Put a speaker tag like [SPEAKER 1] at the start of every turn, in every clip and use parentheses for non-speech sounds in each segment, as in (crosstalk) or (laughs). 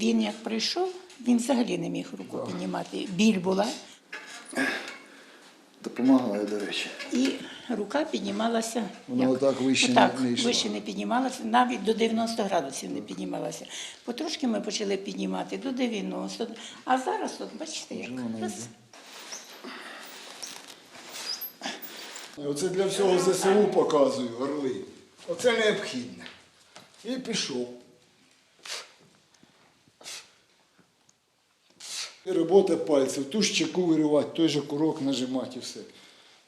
[SPEAKER 1] Він як прийшов, він взагалі не міг руку піднімати. Біль була,
[SPEAKER 2] Допомагає, до речі.
[SPEAKER 1] і рука піднімалася.
[SPEAKER 2] Вона отак вище
[SPEAKER 1] отак,
[SPEAKER 2] не йшла.
[SPEAKER 1] вище не піднімалася, навіть до 90 градусів не піднімалася. Потрошки ми почали піднімати до 90. А зараз, от бачите, як раз.
[SPEAKER 2] Оце для всього ЗСУ показую, орли. Оце необхідне. І пішов. Робота пальців. Ту ж чеку виривати, той же курок нажимати і все.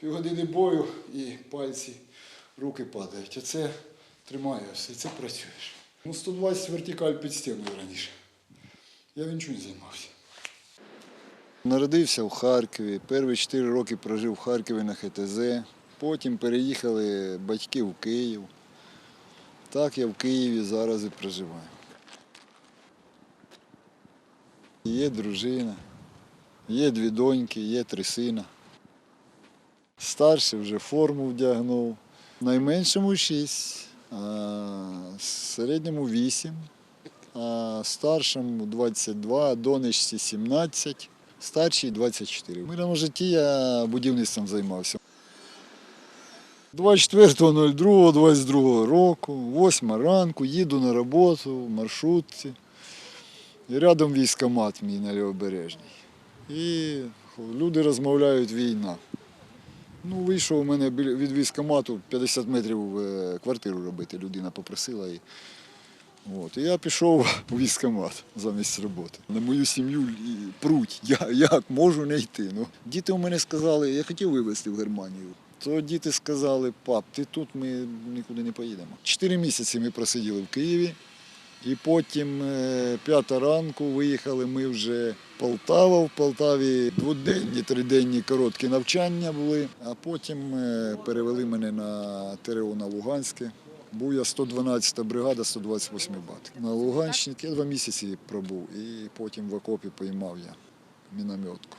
[SPEAKER 2] Півгодини бою і пальці, руки падають. Оце тримає все, і це працюєш. Ну, 120 вертикаль під стіною раніше. Я нічого не займався. Народився в Харкові. Перші 4 роки прожив в Харкові на ХТЗ. Потім переїхали батьки в Київ. Так я в Києві зараз і проживаю. Є дружина, є дві доньки, є три сина. Старший вже форму вдягнув. Найменшому 6, а середньому 8, а старшому 22, донечці 17, старшій 24. В мирному житті я будівництвом займався. 24.02.22 року, 8 ранку, їду на роботу в маршрутці. І рядом військомат мій на Лівобережній. І люди розмовляють війна. Ну, вийшов у мене від військомату 50 метрів е, квартиру робити. Людина попросила. І, от, і я пішов (laughs) у військомат замість роботи. На мою сім'ю пруть. Я як можу не йти. Ну, діти у мене сказали, я хотів вивезти в Германію. То діти сказали, пап, ти тут, ми нікуди не поїдемо. Чотири місяці ми просиділи в Києві. І потім е, п'ята ранку виїхали ми вже в Полтава. В Полтаві дводенні, триденні короткі навчання були, а потім е, перевели мене на ТРО на Луганське. Був я 112 бригада, 128 бат. На Луганщині я два місяці пробув і потім в окопі поймав я мінометку.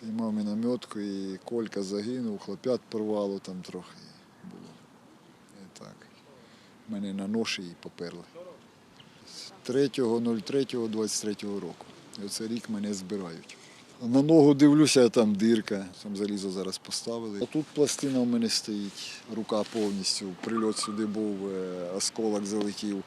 [SPEAKER 2] Піймав мінометку і Колька загинув, хлоп'ят порвало там трохи. Мене на ноші і поперли. З 3.03.23 року. І оце рік мене збирають. На ногу дивлюся, там дирка. Там залізо зараз поставили. А тут пластина у мене стоїть, рука повністю. Прильот сюди був, е, осколок залетів.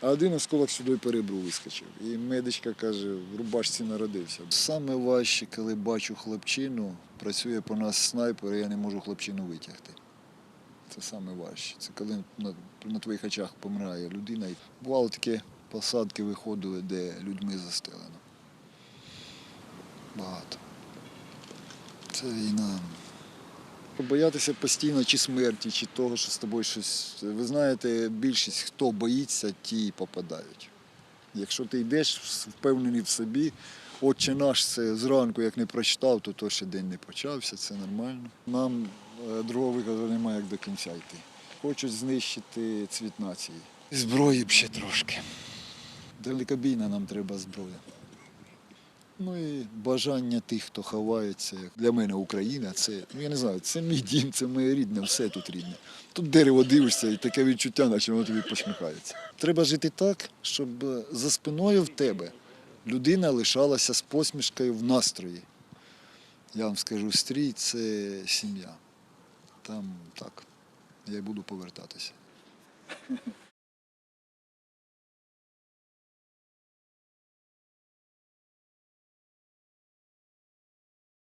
[SPEAKER 2] А один осколок сюди по ребру вискочив. І медичка каже, в рубашці народився. Саме важче, коли бачу хлопчину, працює по нас снайпер, і я не можу хлопчину витягти. Це саме важче. Це коли на, на твоїх очах помирає людина. І Бувало таке посадки виходили, де людьми застелено. Багато. Це війна. Боятися постійно чи смерті, чи того, що з тобою щось. Ви знаєте, більшість, хто боїться, ті й попадають. Якщо ти йдеш впевнений в собі, отче наш це зранку, як не прочитав, то, то ще день не почався, це нормально. Нам е, другого виходу немає, як до кінця йти. Хочуть знищити цвіт нації. Зброї б ще трошки. Далекобійна нам треба зброя. Ну і бажання тих, хто ховається. Для мене Україна це, ну я не знаю, це мій дім, це моє рідне, все тут рідне. Тут дерево дивишся і таке відчуття, наче воно тобі посміхається. Треба жити так, щоб за спиною в тебе людина лишалася з посмішкою в настрої. Я вам скажу, стрій це сім'я. Там так. Я й буду повертатися.